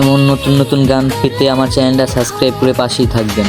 এমন নতুন নতুন গান পেতে আমার চ্যানেলটা সাবস্ক্রাইব করে পাশেই থাকবেন।